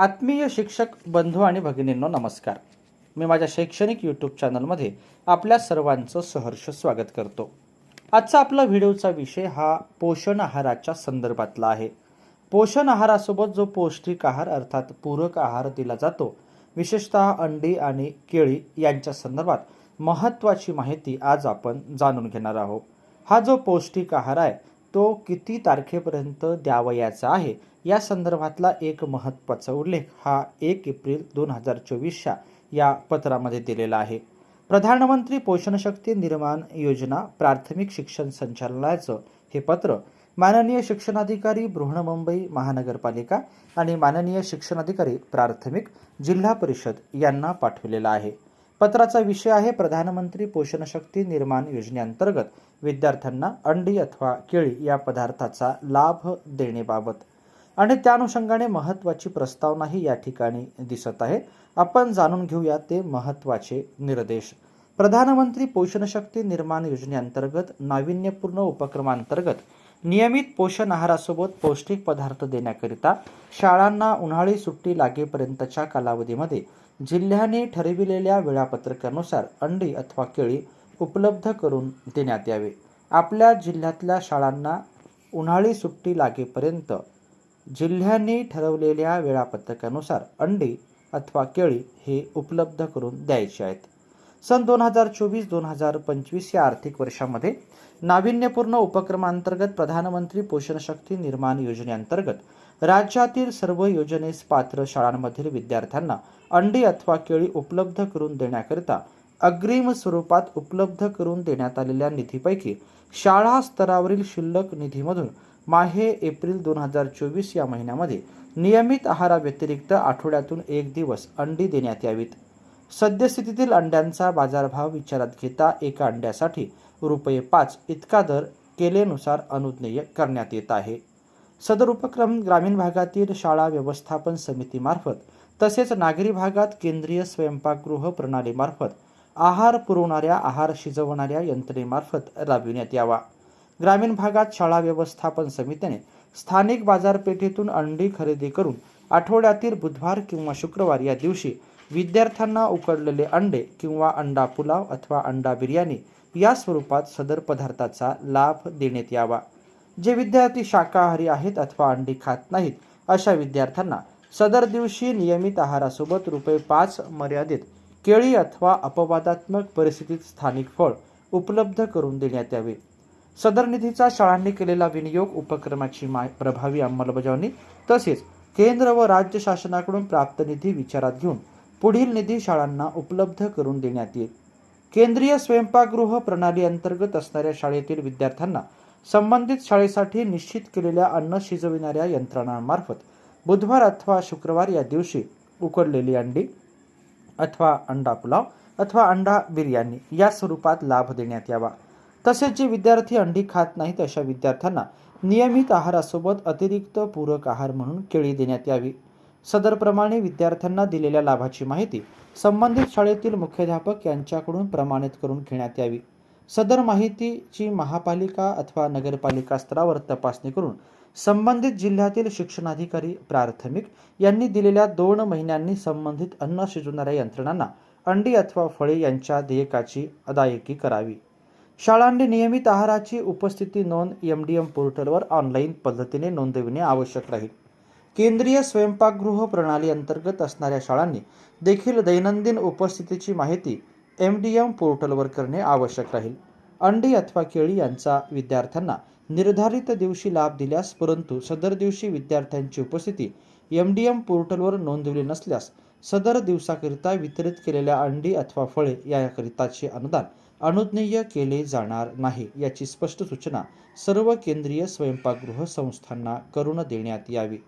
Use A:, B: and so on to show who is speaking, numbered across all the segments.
A: आत्मीय शिक्षक बंधू आणि भगिनींनो नमस्कार. मी माझ्या शैक्षणिक यूट्यूब चॅनलमध्ये आपल्या सर्वांचं सहर्ष स्वागत करतो. आजचा आपला व्हिडिओचा विषय हा पोषण आहाराच्या संदर्भातला आहे. पोषण आहारासोबत जो पौष्टिक आहार अर्थात पूरक आहार दिला जातो विशेषतः अंडी आणि केळी यांच्या संदर्भात महत्त्वाची माहिती आज आपण जाणून घेणार आहोत. हा जो पौष्टिक आहार आहे तो किती तारखेपर्यंत द्यावयाचा आहे? या संदर्भातला एक महत्त्वाचा उल्लेख हा एक एप्रिल दोन हजार चोवीसच्या या पत्रामध्ये दिलेला आहे. प्रधानमंत्री पोषण शक्ती निर्माण योजना प्राथमिक शिक्षण संचालनालयाचं हे पत्र माननीय शिक्षणाधिकारी बृहन्मुंबई महानगरपालिका आणि माननीय शिक्षणाधिकारी प्राथमिक जिल्हा परिषद यांना पाठवलेलं आहे. पत्राचा विषय आहे प्रधानमंत्री पोषण शक्ती निर्माण योजनेअंतर्गत विद्यार्थ्यांना अंडी अथवा केळी या पदार्थाचा लाभ देण्याबाबत आणि त्या अनुषंगाने महत्त्वाची प्रस्तावनाही या ठिकाणी दिसत आहे. आपण जाणून घेऊया ते महत्त्वाचे निर्देश. प्रधानमंत्री पोषण शक्ती निर्माण योजनेअंतर्गत नाविन्यपूर्ण उपक्रमांतर्गत नियमित पोषण आहारासोबत पौष्टिक पदार्थ देण्याकरिता शाळांना उन्हाळी सुट्टी लागेपर्यंतच्या कालावधीमध्ये जिल्ह्याने ठरविलेल्या वेळापत्रकानुसार अंडी अथवा केळी उपलब्ध करून देण्यात यावे. आपल्या जिल्ह्यातल्या शाळांना उन्हाळी सुट्टी लागेपर्यंत जिल्ह्याने ठरवलेल्या वेळापत्रकानुसार अंडी अथवा केळी हे उपलब्ध करून द्यायचे आहेत. सन दोन हजार चोवीस दोन हजार पंचवीस या आर्थिक वर्षामध्ये नाविन्यपूर्ण उपक्रमांतर्गत प्रधानमंत्री पोषण शक्ती निर्माण योजनेअंतर्गत राज्यातील सर्व योजनेस पात्र शाळांमधील विद्यार्थ्यांना अंडी अथवा केळी उपलब्ध करून देण्याकरिता अग्रिम स्वरूपात उपलब्ध करून देण्यात आलेल्या निधीपैकी शाळा स्तरावरील शिल्लक निधीमधून माहे एप्रिल दोन हजार चोवीस या महिन्यामध्ये नियमित आहाराव्यतिरिक्त आठवड्यातून एक दिवस अंडी देण्यात यावीत. सद्यस्थितीतील अंड्यांचा बाजारभाव विचारात घेता एका अंड्यासाठी रुपये पाच इतका दर केलेनुसार अनुज्ञेय करण्यात येत आहे. सदर उपक्रम ग्रामीण भागातील शाळा व्यवस्थापन समितीमार्फत तसेच नागरी भागात केंद्रीय स्वयंपाकगृह प्रणालीमार्फत आहार पुरवणाऱ्या आहार शिजवणाऱ्या यंत्रणेमार्फत राबविण्यात यावा. ग्रामीण भागात शाळा व्यवस्थापन समितीने स्थानिक बाजारपेठेतून अंडी खरेदी करून आठवड्यातील बुधवार किंवा शुक्रवार या दिवशी विद्यार्थ्यांना उकडलेले अंडे किंवा अंडा पुलाव अथवा अंडा बिर्याणी या स्वरूपात सदर पदार्थाचा लाभ देण्यात यावा. जे विद्यार्थी शाकाहारी आहेत अथवा अंडी खात नाहीत अशा विद्यार्थ्यांना सदर दिवशी नियमित आहारासोबत रुपये पाच मर्यादित केळी अथवा अपवादात्मक परिस्थितीत स्थानिक फळ उपलब्ध करून देण्यात यावे. सदर निधीचा शाळांनी केलेला विनियोग उपक्रमाची मा प्रभावी अंमलबजावणी तसेच केंद्र व राज्य शासनाकडून प्राप्त निधी विचारात घेऊन पुढील निधी शाळांना उपलब्ध करून देण्यात येईल. केंद्रीय स्वयंपाकगृह प्रणाली अंतर्गत असणाऱ्या शाळेतील विद्यार्थ्यांना संबंधित शाळेसाठी निश्चित केलेल्या अन्न शिजविणाऱ्या यंत्रणांमार्फत बुधवार अथवा शुक्रवार या दिवशी उकडलेली अंडी अथवा अंडा पुलाव अथवा अंडा बिर्याणी या स्वरूपात लाभ देण्यात यावा. तसेच जे विद्यार्थी अंडी खात नाहीत अशा विद्यार्थ्यांना नियमित आहारासोबत अतिरिक्त पूरक आहार म्हणून केळी देण्यात यावी. सदरप्रमाणे विद्यार्थ्यांना दिलेल्या लाभाची माहिती संबंधित शाळेतील मुख्याध्यापक यांच्याकडून प्रमाणित करून घेण्यात यावी. सदर माहितीची महापालिका अथवा नगरपालिका स्तरावर तपासणी करून संबंधित जिल्ह्यातील शिक्षणाधिकारी प्राथमिक यांनी दिलेल्या दोन महिन्यांनी संबंधित अन्न शिजवणाऱ्या यंत्रणांना अंडी अथवा फळे यांच्या देयकाची अदायगी करावी. शाळांनी नियमित आहाराची उपस्थिती नोंद एम डी एम पोर्टलवर ऑनलाईन पद्धतीने नोंदविणे आवश्यक राहील. केंद्रीय स्वयंपाकगृह प्रणाली अंतर्गत असणाऱ्या शाळांनी देखील दैनंदिन उपस्थितीची माहिती एम डी एम पोर्टलवर करणे आवश्यक राहील. अंडी अथवा केळी यांचा विद्यार्थ्यांना निर्धारित दिवशी लाभ दिल्यास परंतु सदर दिवशी विद्यार्थ्यांची उपस्थिती एम डी एम पोर्टलवर नोंदवली नसल्यास सदर दिवसाकरिता वितरित केलेल्या अंडी अथवा फळे याकरिताचे अनुदान अनुज्ञेय केले जाणार नाही याची स्पष्ट सूचना सर्व केंद्रीय स्वयंपाकगृह संस्थांना करून देण्यात यावी.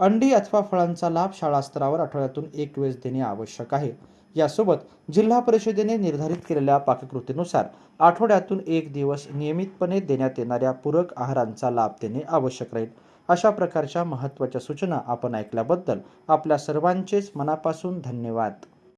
A: अंडी अथवा फळांचा लाभ शाळा स्तरावर आठवड्यातून एक वेळेस देणे आवश्यक आहे. यासोबत जिल्हा परिषदेने निर्धारित केलेल्या पाककृतीनुसार आठवड्यातून एक दिवस नियमितपणे देण्यात येणाऱ्या पूरक आहारांचा लाभ देणे आवश्यक राहील. अशा प्रकारच्या महत्त्वाच्या सूचना आपण ऐकल्याबद्दल आपल्या सर्वांचेच मनापासून धन्यवाद.